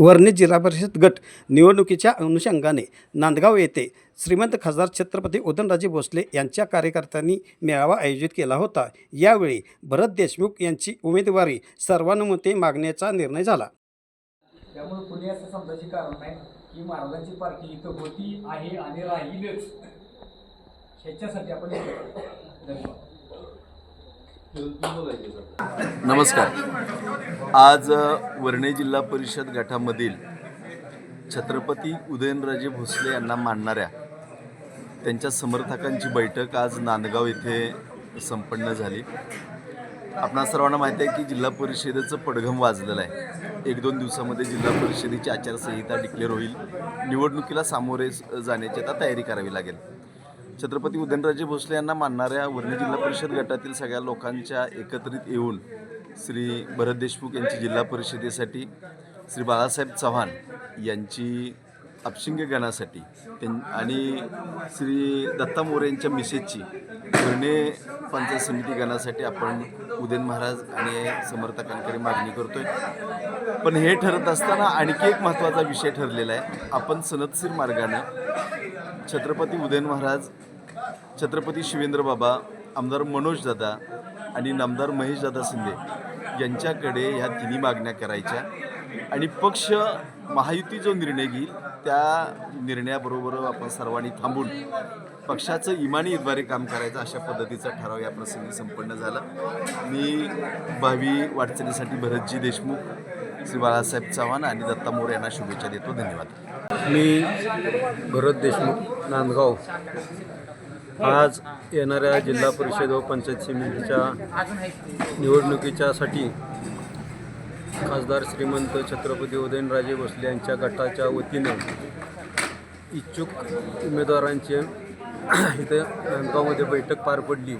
वर्णे जिल्हा परिषद गट निवडणुकीच्या अनुषंगाने नांदगाव येथे श्रीमंत खासदार छत्रपती उदयनराजे भोसले यांच्या कार्यकर्त्यांनी मेळावा आयोजित केला होता. यावेळी भरत देशमुख यांची उमेदवारी सर्वानुमते मागण्याचा निर्णय झाला. त्यामुळे कुणी असं समजायचे कारण नाही की महाराजांची पार्टी इथं होती आहे आणि राहीलच. ह्याच्यासाठी आपण नमस्कार. आज वर्णे जिल्हा परिषद गटामधील छत्रपती उदयनराजे भोसले यांना मानणाऱ्या त्यांच्या समर्थकांची बैठक आज नांदगाव येथे संपन्न झाली. आपणा सर्वांना माहिती आहे की जिल्हा परिषदेचं पडघम वाजलेलं आहे. एक दोन दिवसामध्ये जिल्हा परिषदेची आचारसंहिता डिक्लेअर होईल. निवडणुकीला सामोरे जाण्याची आता तयारी करावी लागेल. छत्रपती उदयनराजे भोसले यांना मानणाऱ्या वर्णी जिल्हा परिषद गटातील सगळ्या लोकांच्या एकत्रित येऊन श्री भरत देशमुख यांची जिल्हा परिषदेसाठी श्री बाळासाहेब चव्हाण यांची अपशिंग गणासाठी त्यां आणि श्री दत्ता मोरे यांच्या मिसेसची वर्णे पंचायत समिती गणासाठी आपण उदयन महाराज आणि समर्थकांकडे मागणी करतोय. पण हे ठरत असताना आणखी एक महत्त्वाचा विषय ठरलेला आहे. आपण सनदशीर मार्गानं छत्रपती उदयन महाराज छत्रपती शिवेंद्र बाबा आमदार मनोज दादा आणि नामदार महेश दादा शिंदे यांच्याकडे ह्या तिन्ही मागण्या करायच्या. आणि पक्ष महायुती जो निर्णय घेईल त्या निर्णयाबरोबर आपण सर्वांनी थांबून पक्षाचं इमानीद्वारे काम करायचं अशा पद्धतीचा ठराव या प्रसंगी संपन्न झाला. मी भावी वाटचालीसाठी भरतजी देशमुख श्री बाळासाहेब चव्हाण आणि दत्ता मोरे यांना शुभेच्छा देतो. धन्यवाद. मी भरत देशमुख नांदगाव. आज येणाऱ्या जिल्हा परिषद व पंचायत समितीच्या निवडणुकीच्यासाठी खासदार श्रीमंत छत्रपती उदयनराजे भोसले यांच्या गटाच्या वतीनं इच्छुक उमेदवारांचे इथं नांदगावमध्ये बैठक पार पडली.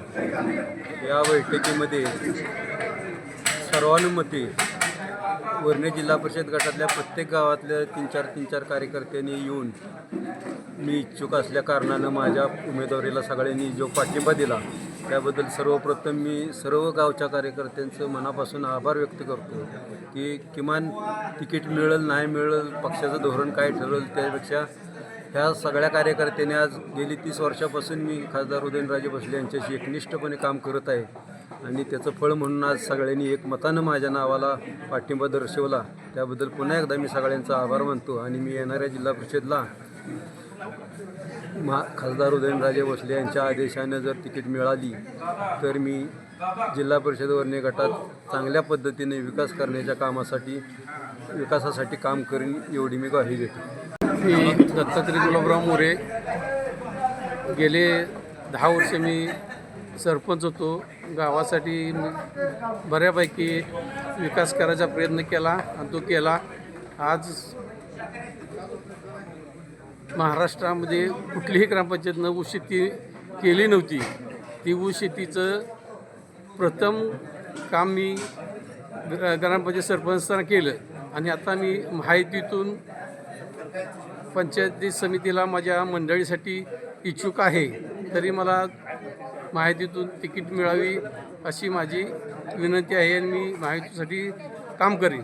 या बैठकीमध्ये सर्वानुमते वर्णे जिल्हा परिषद गटातल्या प्रत्येक गावातल्या तीन चार तीन चार कार्यकर्त्यांनी येऊन मी इच्छुक असल्या कारणानं माझ्या उमेदवारीला सगळ्यांनी जो पाठिंबा दिला त्याबद्दल सर्वप्रथम मी सर्व गावच्या कार्यकर्त्यांचं मनापासून आभार व्यक्त करतो की किमान तिकीट मिळेल नाही मिळेल पक्षाचं धोरण काय ठरवलं त्यापेक्षा ह्या सगळ्या कार्यकर्त्यांनी आज गेली तीस वर्षापासून मी खासदार उदयनराजे भोसले यांच्याशी एकनिष्ठपणे काम करत आहे. आणि त्याचं फळ म्हणून आज सगळ्यांनी एकमतानं माझ्या नावाला पाठिंबा दर्शवला. त्याबद्दल पुन्हा एकदा मी सगळ्यांचा आभार मानतो आणि मी येणाऱ्या जिल्हा परिषदला मा खासदार उदयनराजे भोसले यांच्या आदेशानं जर तिकीट मिळाली तर मी जिल्हा परिषद वर्णे गटात चांगल्या पद्धतीने विकास करण्याच्या कामासाठी विकासासाठी काम करीन एवढी मी ग्वाही देतो. मी दत्तात्रय गुलाबराव मोरे. गेले दहा वर्ष मी सरपंच होतो. गावासाठी बऱ्यापैकी विकास करायचा प्रयत्न केला आणि तो केला. आज महाराष्ट्रामध्ये कुठलीही ग्रामपंचायतनं ऊस शेती केली नव्हती. ती ऊस शेतीचं प्रथम काम मी ग्रामपंचायत सरपंच असताना केलं. आणि आता मी माहितीतून पंचायती समितीला माझ्या मंडळीसाठी इच्छुक आहे. तरी मला माहितीतून तिकीट मिळावी अशी माझी विनंती आहे आणि मी माहितीसाठी काम करीन.